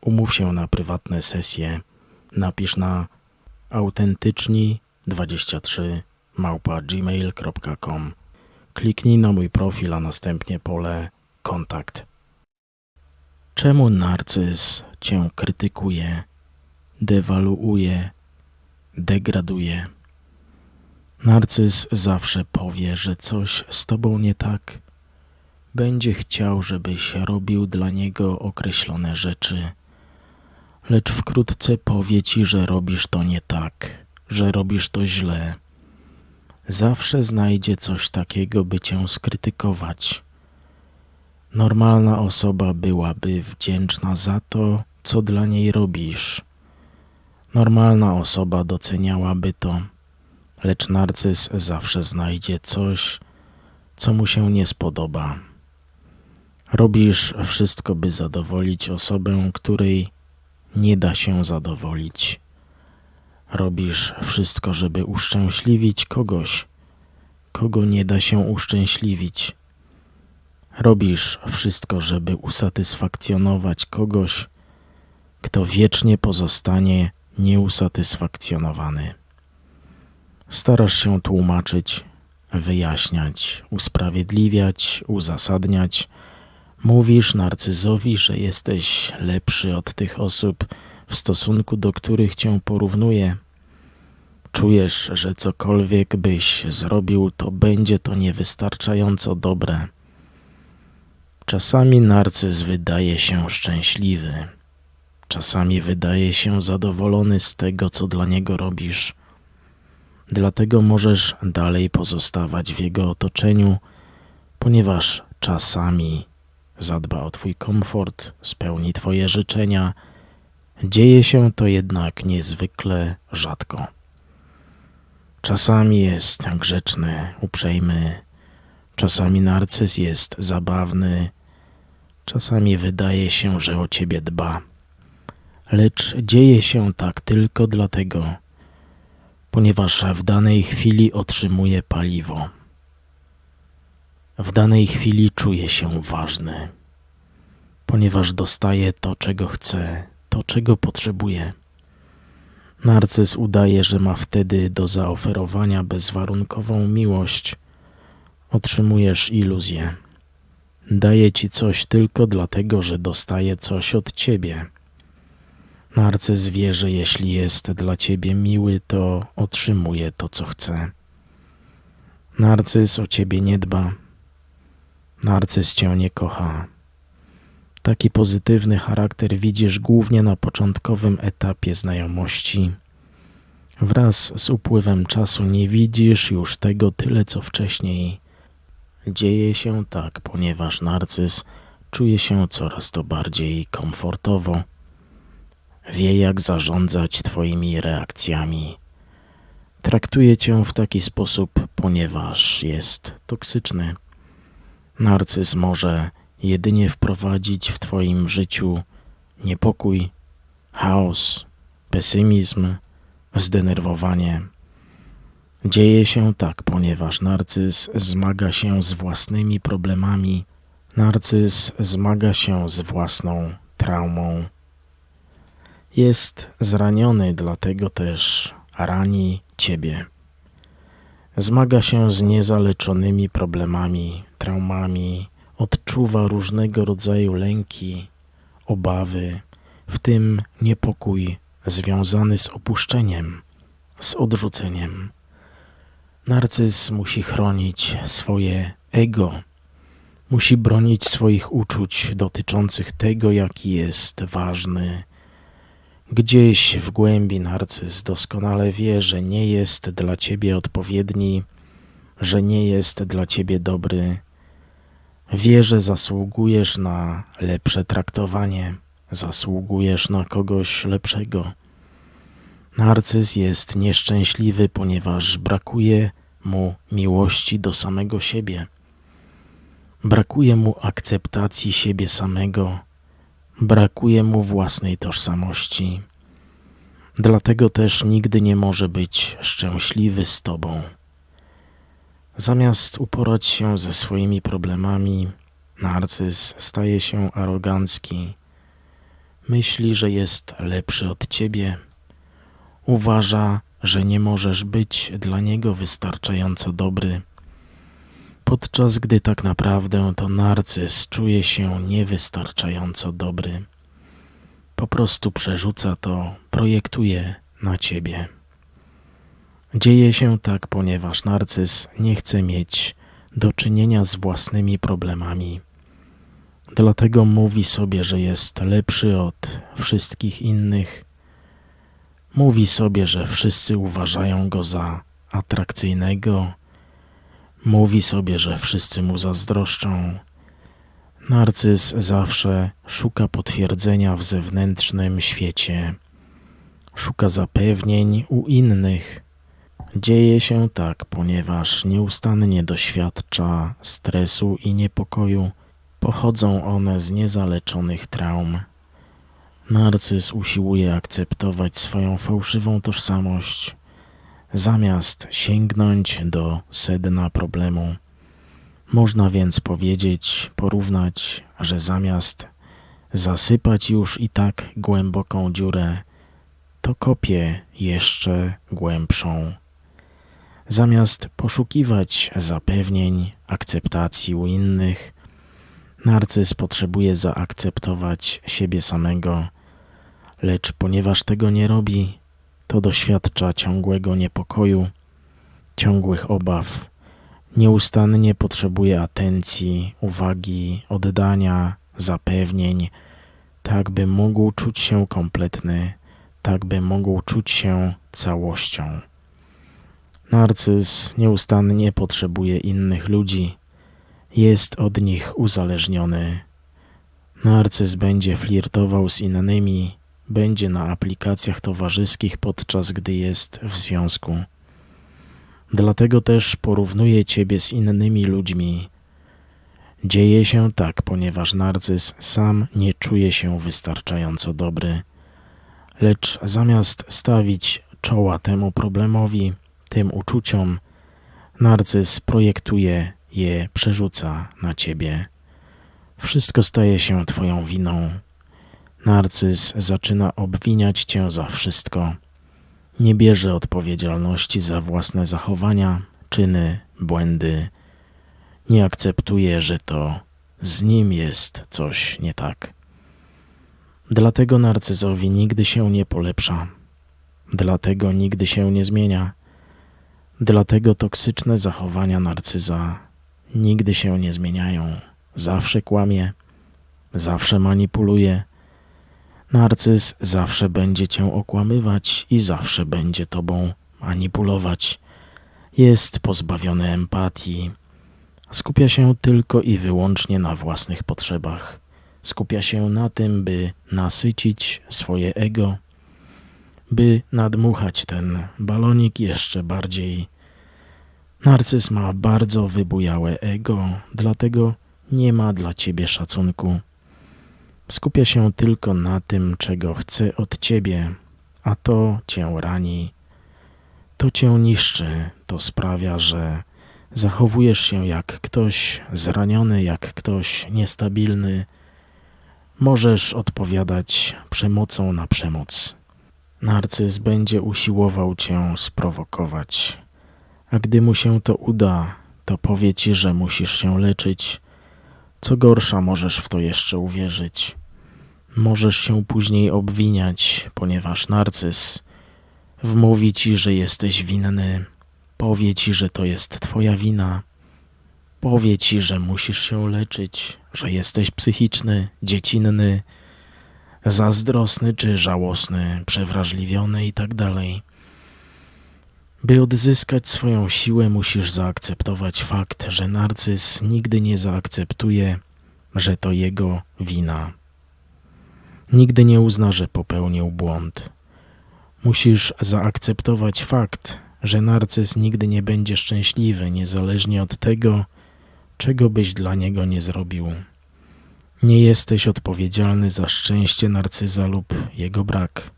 Umów się na prywatne sesje. Napisz na autentyczni23 małpa gmail.com. Kliknij na mój profil, a następnie pole kontakt. Czemu narcyz cię krytykuje, dewaluuje, degraduje? Narcyz zawsze powie, że coś z tobą nie tak. Będzie chciał, żebyś robił dla niego określone rzeczy, lecz wkrótce powie ci, że robisz to nie tak, że robisz to źle. Zawsze znajdzie coś takiego, by cię skrytykować. Normalna osoba byłaby wdzięczna za to, co dla niej robisz. Normalna osoba doceniałaby to, lecz narcyz zawsze znajdzie coś, co mu się nie spodoba. Robisz wszystko, by zadowolić osobę, której nie da się zadowolić. Robisz wszystko, żeby uszczęśliwić kogoś, kogo nie da się uszczęśliwić. Robisz wszystko, żeby usatysfakcjonować kogoś, kto wiecznie pozostanie nieusatysfakcjonowany. Starasz się tłumaczyć, wyjaśniać, usprawiedliwiać, uzasadniać. Mówisz narcyzowi, że jesteś lepszy od tych osób, w stosunku do których cię porównuje. Czujesz, że cokolwiek byś zrobił, to będzie to niewystarczająco dobre. Czasami narcyz wydaje się szczęśliwy, czasami wydaje się zadowolony z tego, co dla niego robisz. Dlatego możesz dalej pozostawać w jego otoczeniu, ponieważ czasami zadba o Twój komfort, spełni Twoje życzenia. Dzieje się to jednak niezwykle rzadko. Czasami jest grzeczny, uprzejmy, czasami narcyz jest zabawny, czasami wydaje się, że o Ciebie dba. Lecz dzieje się tak tylko dlatego, ponieważ w danej chwili otrzymuje paliwo. W danej chwili czuje się ważny, ponieważ dostaje to, czego chce, to, czego potrzebuje. Narcyz udaje, że ma wtedy do zaoferowania bezwarunkową miłość. Otrzymujesz iluzję. Daje ci coś tylko dlatego, że dostaje coś od ciebie. Narcyz wie, że jeśli jest dla ciebie miły, to otrzymuje to, co chce. Narcyz o ciebie nie dba. Narcyz cię nie kocha. Taki pozytywny charakter widzisz głównie na początkowym etapie znajomości. Wraz z upływem czasu nie widzisz już tego tyle, co wcześniej. Dzieje się tak, ponieważ narcyz czuje się coraz to bardziej komfortowo. Wie, jak zarządzać Twoimi reakcjami. Traktuje Cię w taki sposób, ponieważ jest toksyczny. Narcyz może jedynie wprowadzić w Twoim życiu niepokój, chaos, pesymizm, zdenerwowanie. Dzieje się tak, ponieważ narcyz zmaga się z własnymi problemami, narcyz zmaga się z własną traumą. Jest zraniony, dlatego też rani Ciebie. Zmaga się z niezaleczonymi problemami, traumami, odczuwa różnego rodzaju lęki, obawy, w tym niepokój związany z opuszczeniem, z odrzuceniem. Narcyz musi chronić swoje ego, musi bronić swoich uczuć dotyczących tego, jaki jest ważny. Gdzieś w głębi narcyz doskonale wie, że nie jest dla ciebie odpowiedni, że nie jest dla ciebie dobry, Wie, że zasługujesz na lepsze traktowanie, zasługujesz na kogoś lepszego. Narcyz jest nieszczęśliwy, ponieważ brakuje mu miłości do samego siebie. Brakuje mu akceptacji siebie samego, brakuje mu własnej tożsamości. Dlatego też nigdy nie może być szczęśliwy z Tobą. Zamiast uporać się ze swoimi problemami, narcyz staje się arogancki. Myśli, że jest lepszy od Ciebie. Uważa, że nie możesz być dla niego wystarczająco dobry, podczas gdy tak naprawdę to narcyz czuje się niewystarczająco dobry. Po prostu przerzuca to, projektuje na ciebie. Dzieje się tak, ponieważ narcyz nie chce mieć do czynienia z własnymi problemami. Dlatego mówi sobie, że jest lepszy od wszystkich innych. Mówi sobie, że wszyscy uważają go za atrakcyjnego. Mówi sobie, że wszyscy mu zazdroszczą. Narcyz zawsze szuka potwierdzenia w zewnętrznym świecie, szuka zapewnień u innych. Dzieje się tak, ponieważ nieustannie doświadcza stresu i niepokoju. Pochodzą one z niezaleczonych traum. Narcyz usiłuje akceptować swoją fałszywą tożsamość, zamiast sięgnąć do sedna problemu. Można więc powiedzieć, porównać, że zamiast zasypać już i tak głęboką dziurę, to kopie jeszcze głębszą. Zamiast poszukiwać zapewnień, akceptacji u innych, narcyz potrzebuje zaakceptować siebie samego, lecz ponieważ tego nie robi, to doświadcza ciągłego niepokoju, ciągłych obaw, Nieustannie potrzebuje atencji, uwagi, oddania, zapewnień, tak by mógł czuć się kompletny, tak by mógł czuć się całością. Narcyz nieustannie potrzebuje innych ludzi, jest od nich uzależniony. Narcyz będzie flirtował z innymi, będzie na aplikacjach towarzyskich, podczas gdy jest w związku. Dlatego też porównuję Ciebie z innymi ludźmi. Dzieje się tak, ponieważ narcyz sam nie czuje się wystarczająco dobry, lecz zamiast stawić czoła temu problemowi, tym uczuciom, narcyz projektuje je, przerzuca na Ciebie. Wszystko staje się Twoją winą. Narcyz zaczyna obwiniać Cię za wszystko nie bierze odpowiedzialności za własne zachowania, czyny, błędy. Nie akceptuje, że to z nim jest coś nie tak. Dlatego narcyzowi nigdy się nie polepsza, dlatego nigdy się nie zmienia, dlatego toksyczne zachowania narcyza nigdy się nie zmieniają. Zawsze kłamie, zawsze manipuluje, Narcyz zawsze będzie cię okłamywać i zawsze będzie tobą manipulować. Jest pozbawiony empatii. Skupia się tylko i wyłącznie na własnych potrzebach. Skupia się na tym, by nasycić swoje ego, by nadmuchać ten balonik jeszcze bardziej. Narcyz ma bardzo wybujałe ego, dlatego nie ma dla ciebie szacunku. Skupia się tylko na tym, czego chce od ciebie, a to cię rani, to cię niszczy, to sprawia, że zachowujesz się jak ktoś zraniony, jak ktoś niestabilny. Możesz odpowiadać przemocą na przemoc. Narcyz będzie usiłował cię sprowokować, a gdy mu się to uda, to powie ci, że musisz się leczyć. Co gorsza, możesz w to jeszcze uwierzyć. Możesz się później obwiniać, ponieważ narcyz wmówi ci, że jesteś winny, powie ci, że to jest twoja wina, powie ci, że musisz się leczyć, że jesteś psychiczny, dziecinny, zazdrosny czy żałosny, przewrażliwiony itd. By odzyskać swoją siłę, musisz zaakceptować fakt, że narcyz nigdy nie zaakceptuje, że to jego wina. Nigdy nie uzna, że popełnił błąd. Musisz zaakceptować fakt, że narcyz nigdy nie będzie szczęśliwy, niezależnie od tego, czego byś dla niego nie zrobił. Nie jesteś odpowiedzialny za szczęście narcyza lub jego brak.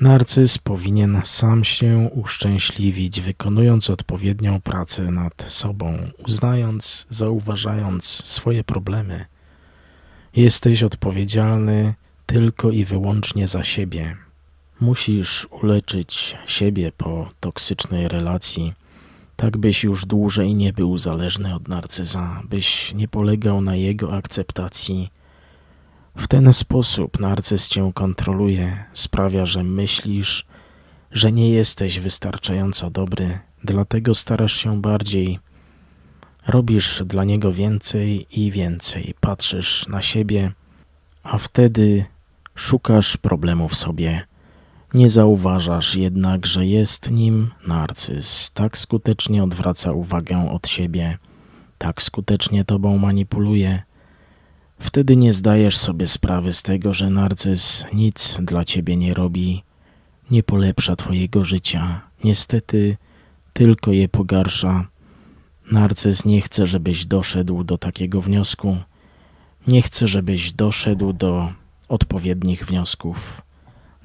Narcyz powinien sam się uszczęśliwić, wykonując odpowiednią pracę nad sobą, uznając, zauważając swoje problemy. Jesteś odpowiedzialny tylko i wyłącznie za siebie. Musisz uleczyć siebie po toksycznej relacji, tak byś już dłużej nie był zależny od narcyza, byś nie polegał na jego akceptacji. W ten sposób narcyz cię kontroluje, sprawia, że myślisz, że nie jesteś wystarczająco dobry, dlatego starasz się bardziej. Robisz dla niego więcej i więcej, patrzysz na siebie, a wtedy szukasz problemu w sobie. Nie zauważasz jednak, że jest nim narcyz. Tak skutecznie odwraca uwagę od siebie, tak skutecznie tobą manipuluje. Wtedy nie zdajesz sobie sprawy z tego, że narcyz nic dla ciebie nie robi, nie polepsza twojego życia. Niestety tylko je pogarsza. Narcyz nie chce, żebyś doszedł do takiego wniosku. Nie chce, żebyś doszedł do odpowiednich wniosków.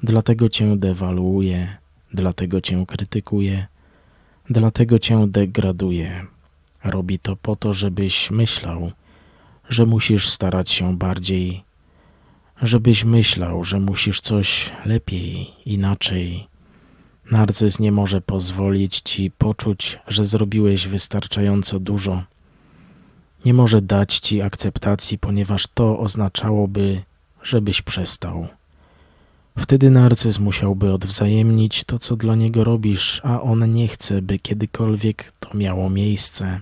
Dlatego cię dewaluuje, dlatego cię krytykuje, dlatego cię degraduje. Robi to po to, żebyś myślał, że musisz starać się bardziej, żebyś myślał, że musisz coś lepiej, inaczej. Narcyz nie może pozwolić ci poczuć, że zrobiłeś wystarczająco dużo. Nie może dać ci akceptacji, ponieważ to oznaczałoby, żebyś przestał. Wtedy narcyz musiałby odwzajemnić to, co dla niego robisz, a on nie chce, by kiedykolwiek to miało miejsce.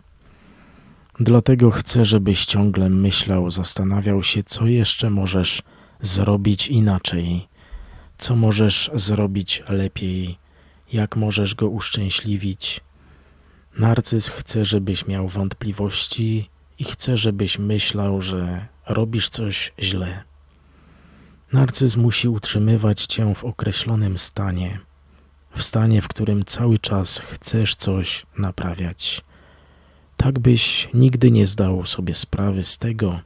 Dlatego chce, żebyś ciągle myślał, zastanawiał się, co jeszcze możesz zrobić inaczej, co możesz zrobić lepiej, jak możesz go uszczęśliwić. Narcyz chce, żebyś miał wątpliwości i chce, żebyś myślał, że robisz coś źle. Narcyz musi utrzymywać cię w określonym stanie, w stanie, w którym cały czas chcesz coś naprawiać. Tak byś nigdy nie zdał sobie sprawy z tego,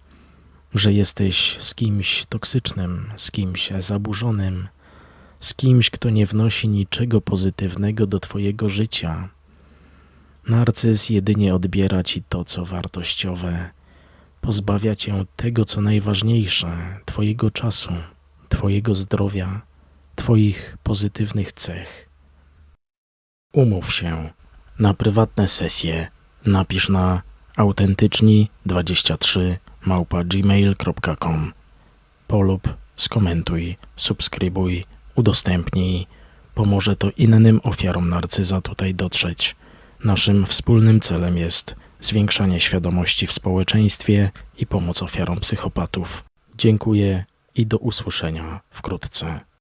że jesteś z kimś toksycznym, z kimś zaburzonym, z kimś, kto nie wnosi niczego pozytywnego do Twojego życia. Narcyz jedynie odbiera Ci to, co wartościowe, pozbawia Cię tego, co najważniejsze Twojego czasu, Twojego zdrowia, Twoich pozytywnych cech. Umów się na prywatne sesje. Napisz na autentyczni23 małpa gmail.com polub, skomentuj, subskrybuj, udostępnij. Pomoże to innym ofiarom narcyza tutaj dotrzeć. Naszym wspólnym celem jest zwiększanie świadomości w społeczeństwie i pomoc ofiarom psychopatów. Dziękuję i do usłyszenia wkrótce.